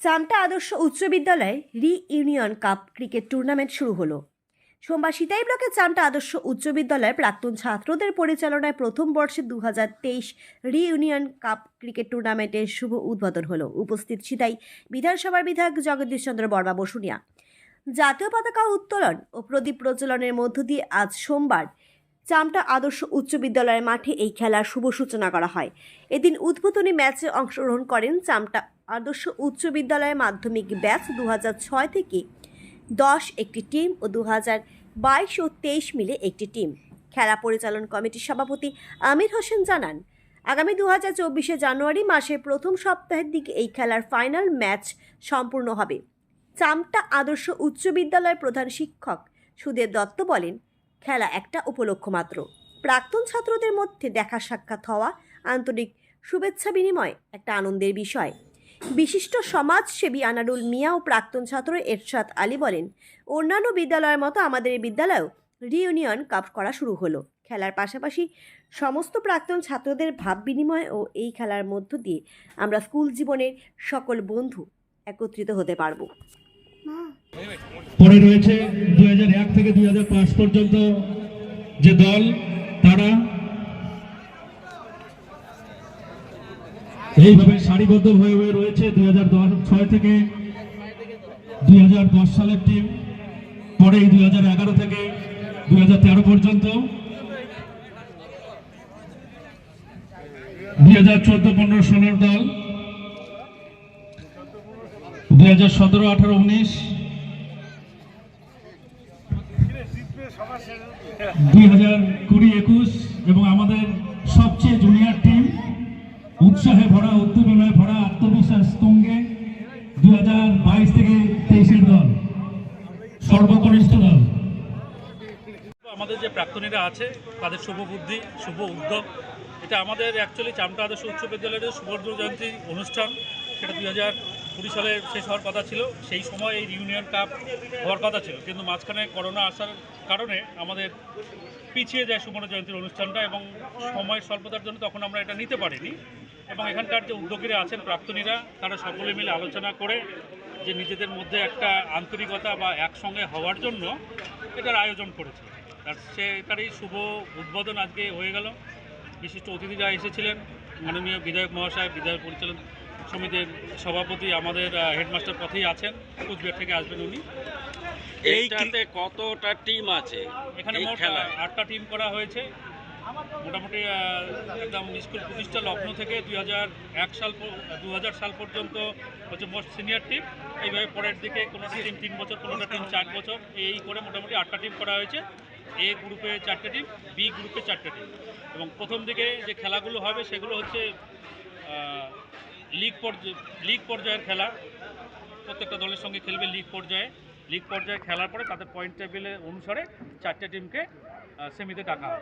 চামটা আদর্শ উচ্চ বিদ্যালয়ে রি ইউনিয়ন কাপ ক্রিকেট টুর্নামেন্ট শুরু হলো। সোমবার সিতাই ব্লকের চামটা আদর্শ উচ্চ বিদ্যালয়ের প্রাক্তন ছাত্রদের পরিচালনায় প্রথম বর্ষে দু হাজার ইউনিয়ন কাপ ক্রিকেট টুর্নামেন্টের শুভ উদ্বোধন হলো। উপস্থিত সিতাই বিধানসভার বিধায়ক জগদীশ চন্দ্র বর্মা বসুনিয়া। জাতীয় পতাকা উত্তোলন ও প্রদীপ প্রজ্বলনের মধ্য দিয়ে আজ সোমবার চামটা আদর্শ উচ্চ বিদ্যালয়ের মাঠে এই খেলার শুভ সূচনা করা হয়। এদিন উদ্বোধনী ম্যাচে অংশগ্রহণ করেন চামটা আদর্শ উচ্চ বিদ্যালয়ের মাধ্যমিক ব্যাচ দু থেকে দশ একটি টিম ও দু বাইশ ও তেইশ মিলে একটি টিম। খেলা পরিচালন কমিটির সভাপতি আমির হোসেন জানান, আগামী দু হাজার চব্বিশে জানুয়ারি মাসের প্রথম সপ্তাহের দিকে এই খেলার ফাইনাল ম্যাচ সম্পূর্ণ হবে। চামটা আদর্শ উচ্চ বিদ্যালয়ের প্রধান শিক্ষক। সুদেব দত্ত বলেন, খেলা একটা উপলক্ষ মাত্র। প্রাক্তন ছাত্রদের মধ্যে দেখা সাক্ষাৎ হওয়া আন্তরিক শুভেচ্ছা বিনিময় একটা আনন্দের বিষয়। বিশিষ্ট সমাজসেবী আনারুল মিয়া ও প্রাক্তন ছাত্র এরশাদ আলী বলেন, অন্যান্য বিদ্যালয়ের মতো আমাদের বিদ্যালয়েও রিইউনিয়ন কাপ করা শুরু হলো। খেলার পাশাপাশি সমস্ত প্রাক্তন ছাত্রদের ভাব বিনিময় ও এই খেলার মধ্য দিয়ে আমরা স্কুল জীবনের সকল বন্ধু একত্রিত হতে পারব। পরে রয়েছে দুই হাজার এক থেকে দুই হাজার পাঁচ পর্যন্ত যে দল, তারা এইভাবে সারিবদ্ধ হয়ে হয়ে রয়েছে দুই ছয় থেকে দুই হাজার দশ সালের টিম পরে দুই হাজার এগারো থেকে দুই হাজার তেরো পর্যন্ত। দুই হাজার চোদ্দ, পনেরো, ষোলোর দল, দুই হাজার সতেরো, আঠারো, উনিশ দুই হাজার কুড়ি একুশ এবং আমাদের সবচেয়ে জুনিয়র টিম, উৎসাহে ভরা, উদ্দীপনায় ভরা, আত্মবিশ্বাস তুঙ্গে দুই হাজার বাইশ থেকে তেইশের দল, সর্বকনিষ্ঠ দল। আমাদের যে প্রাক্তনীরা আছে, তাদের শুভ বুদ্ধি শুভ উদ্যোগ। এটা আমাদের অ্যাকচুয়ালি চামটা আদর্শ উচ্চ বিদ্যালয়ের সুবর্ণ জয়ন্তী অনুষ্ঠান। সেটা দুই হাজার কুড়ি সালে শেষ হওয়ার কথা ছিল, সেই সময় এই ইউনিয়ন কাপ হওয়ার কথা ছিল। কিন্তু মাঝখানে করোনা আসার কারণে আমাদের পিছিয়ে যায় সুবর্ণ জয়ন্তীর অনুষ্ঠানটা এবং সময় স্বল্পতার জন্য তখন আমরা এটা নিতে পারিনি। এবং এখানকার যে উদ্যোগীরা আছেন, প্রাক্তনীরা, তারা সকলে মিলে আলোচনা করে যে নিজেদের মধ্যে একটা আন্তরিকতা বা একসঙ্গে হওয়ার জন্য এটার আয়োজন করেছে। আর সেটারই শুভ উদ্বোধন আজকে হয়ে গেল। বিশিষ্ট অতিথিরা এসেছিলেন। মাননীয় বিধায়ক মহাশয়, বিধায়ক পরিচালন সমিতির সভাপতি আমাদের হেডমাস্টার পথেই আছেন। কুচবিহার থেকে আসবেন উনি। এইটাতে কতটা টিম আছে এখানে মোট আটটা টিম করা হয়েছে। মোটামুটি একদম স্কুল প্রতিষ্ঠা লগ্ন থেকে দুই হাজার এক সাল দু হাজার সাল পর্যন্ত হচ্ছে মোস্ট সিনিয়র টিম। এইভাবে পরের দিকে কোনোটা টিম তিন বছর কোনোটা টিম চার বছর। এই করে মোটামুটি আটটা টিম করা হয়েছে। এ গ্রুপে চারটে টিম বি গ্রুপে চারটে টিম। এবং প্রথম দিকে যে খেলাগুলো হবে সেগুলো হচ্ছে লিগ পর্যায়ে লিগ পর্যায়ের খেলা। প্রত্যেকটা দলের সঙ্গে খেলবে লিগ পর্যায়ে। লিগ পর্যায়ে খেলার পরে তাদের পয়েন্ট টেবিলের অনুসারে চারটে টিমকে সেমিতে ডাকা হবে